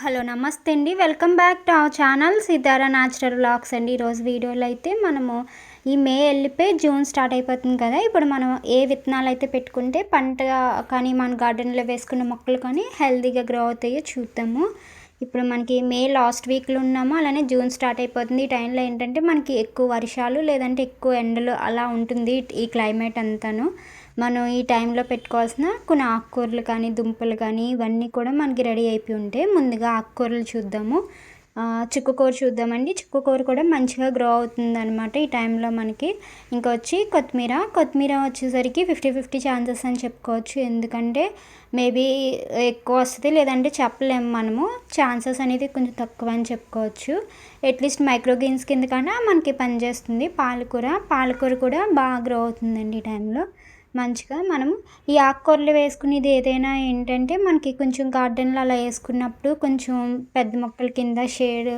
Hello నమస్తే అండి. Welcome back to our channel Sitara natural blogs అండి. ఈరోజు వీడియోలో అయితే మనము ఈ మే వెళ్ళిపోయి జూన్ స్టార్ట్ అయిపోతుంది కదా. ఇప్పుడు మనం ఏ విత్తనాలు అయితే పెట్టుకుంటే పంట కానీ మన గార్డెన్లో వేసుకున్న మొక్కలు కానీ హెల్తీగా గ్రో అవుతాయో చూద్దాము. ఇప్పుడు మనకి మే లాస్ట్ వీక్లో ఉన్నాము. అలానే జూన్ స్టార్ట్ అయిపోతుంది. ఈ టైంలో ఏంటంటే మనకి ఎక్కువ వర్షాలు లేదంటే ఎక్కువ ఎండలు అలా ఉంటుంది ఈ క్లైమేట్ అంతాను. మనం ఈ టైంలో పెట్టుకోవాల్సిన కొన్ని ఆకుకూరలు కానీ దుంపలు కానీ ఇవన్నీ కూడా మనకి రెడీ అయిపోయి ఉంటాయి ముందుగా ఆకుకూరలు చూద్దాము. చిక్కుకూర చూద్దామండి. చిక్కుకూర కూడా మంచిగా గ్రో అవుతుంది అనమాట ఈ టైంలో మనకి. ఇంకా వచ్చి కొత్తిమీర. కొత్తిమీర వచ్చేసరికి ఫిఫ్టీ ఫిఫ్టీ ఛాన్సెస్ అని చెప్పుకోవచ్చు. ఎందుకంటే మేబీ ఎక్కువ వస్తుంది లేదంటే చెప్పలేము మనము. ఛాన్సెస్ అనేది కొంచెం తక్కువ అని చెప్పుకోవచ్చు. అట్లీస్ట్ మైక్రోగ్రీన్స్ కింద కన్నా మనకి పనిచేస్తుంది. పాలకూర. పాలకూర కూడా బాగా గ్రో అవుతుందండి ఈ టైంలో. మంచిగా మనం ఈ ఆకుకూరలు వేసుకునేది ఏదైనా ఏంటంటే మనకి కొంచెం గార్డెన్లో అలా వేసుకున్నప్పుడు కొంచెం పెద్ద మొక్కల కింద షేడ్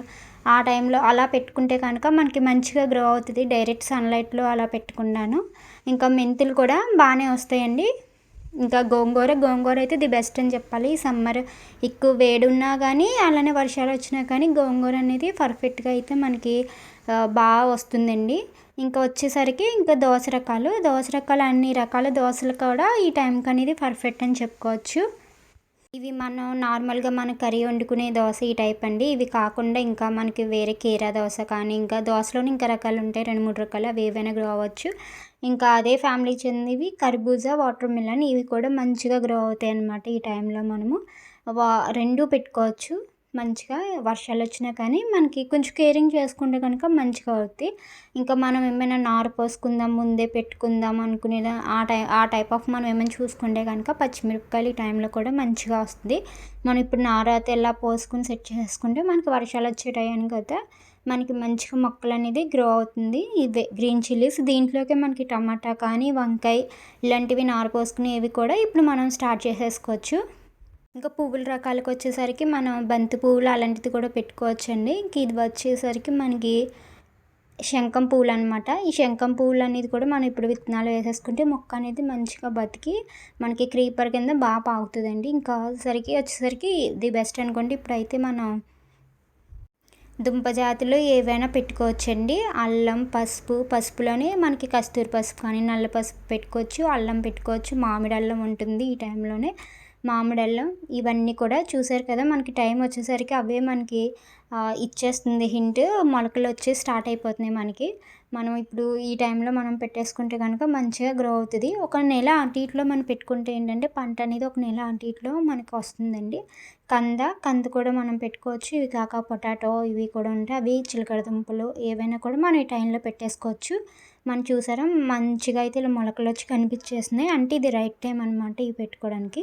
ఆ టైంలో అలా పెట్టుకుంటే కనుక మనకి మంచిగా గ్రో అవుతుంది. డైరెక్ట్ సన్లైట్లో అలా పెట్టుకున్నాను. ఇంకా మెంతులు కూడా బాగానే వస్తాయండి. ఇంకా గోంగూర గోంగూర అయితే ది బెస్ట్ అని చెప్పాలి. ఈ సమ్మర్ ఎక్కువ వేడి ఉన్నా కానీ అలానే వర్షాలు వచ్చినా కానీ గోంగూర అనేది పర్ఫెక్ట్గా అయితే మనకి బాగా వస్తుందండి. ఇంకా వచ్చేసరికి ఇంకా దోస రకాలు దోస రకాలు అన్ని రకాల దోశలు కూడా ఈ టైంకి అనేది పర్ఫెక్ట్ అని చెప్పుకోవచ్చు. ఇవి మనం నార్మల్గా మన కర్రీ వండుకునే దోశ ఈ టైప్ అండి. ఇవి కాకుండా ఇంకా మనకి వేరే కీరా దోశ కానీ ఇంకా దోశలోనే ఇంకా రకాలు ఉంటాయి. రెండు మూడు రకాలు అవి ఏవైనా గ్రో అవ్వచ్చు. ఇంకా అదే ఫ్యామిలీ చెందినవి కర్బూజా వాటర్ మిలన్ ఇవి కూడా మంచిగా గ్రో అవుతాయి అన్నమాట ఈ టైంలో మనము. వా రెండు పెట్టుకోవచ్చు. మంచిగా వర్షాలు వచ్చినా కానీ మనకి కొంచెం కేరింగ్ చేసుకుంటే కనుక మంచిగా అవుద్ది. ఇంకా మనం ఏమైనా నారు పోసుకుందాం ముందే పెట్టుకుందాం అనుకునే ఆ టై ఆ టైప్ ఆఫ్ మనం ఏమైనా చూసుకుంటే కనుక పచ్చిమిరపకాయలు ఈ టైంలో కూడా మంచిగా వస్తుంది. మనం ఇప్పుడు నారు అయితే ఎలా పోసుకుని సెట్ చేసుకుంటే మనకి వర్షాలు వచ్చే టైంకి అయితే మనకి మంచిగా మొక్కలు అనేది గ్రో అవుతుంది. ఇవే గ్రీన్ చిల్లీస్ దీంట్లోకే మనకి టమాటా కానీ వంకాయ ఇలాంటివి నారు పోసుకునేవి కూడా ఇప్పుడు మనం స్టార్ట్ చేసేసుకోవచ్చు. ఇంకా పువ్వుల రకాలకు వచ్చేసరికి మనం బంతి పువ్వులు అలాంటిది కూడా పెట్టుకోవచ్చండి. ఇంక ఇది వచ్చేసరికి మనకి శంఖం పువ్వులు అనమాట ఈ శంఖం పువ్వులు అనేది కూడా మనం ఇప్పుడు విత్తనాలు వేసేసుకుంటే మొక్క అనేది మంచిగా బతికి మనకి క్రీపర్ కింద బాగా పాగుతుందండి. ఇంకా సరికి వచ్చేసరికి ది బెస్ట్ అనుకోండి. ఇప్పుడైతే మనం దుంప జాతులు ఏవైనా పెట్టుకోవచ్చండి. అల్లం పసుపు పసుపులోనే మనకి కస్తూరి పసుపు కానీ నల్ల పసుపు పెట్టుకోవచ్చు అల్లం పెట్టుకోవచ్చు మామిడి అల్లం ఉంటుంది ఈ టైంలోనే. మామిడల్లం ఇవన్నీ కూడా చూసారు కదా మనకి టైం వచ్చేసరికి అవే మనకి ఇచ్చేస్తుంది హింట్. మొలకలు వచ్చి స్టార్ట్ అయిపోతున్నాయి మనకి. మనం ఇప్పుడు ఈ టైంలో మనం పెట్టేసుకుంటే కనుక మంచిగా గ్రో అవుతుంది. ఒక నెల అటు మనం పెట్టుకుంటే ఏంటంటే పంట అనేది ఒక నెల అటు మనకి వస్తుందండి. కంద కంద కూడా మనం పెట్టుకోవచ్చు. ఇవి కాక పొటాటో ఇవి కూడా ఉంటాయి అవి చిలకడ దుంపలు ఏవైనా కూడా మనం ఈ టైంలో పెట్టేసుకోవచ్చు. మనం చూసారా మంచిగా అయితే ఇలా మొలకలు వచ్చి కనిపించేస్తున్నాయి. అంటే ఇది రైట్ టైం అనమాట ఇవి పెట్టుకోవడానికి.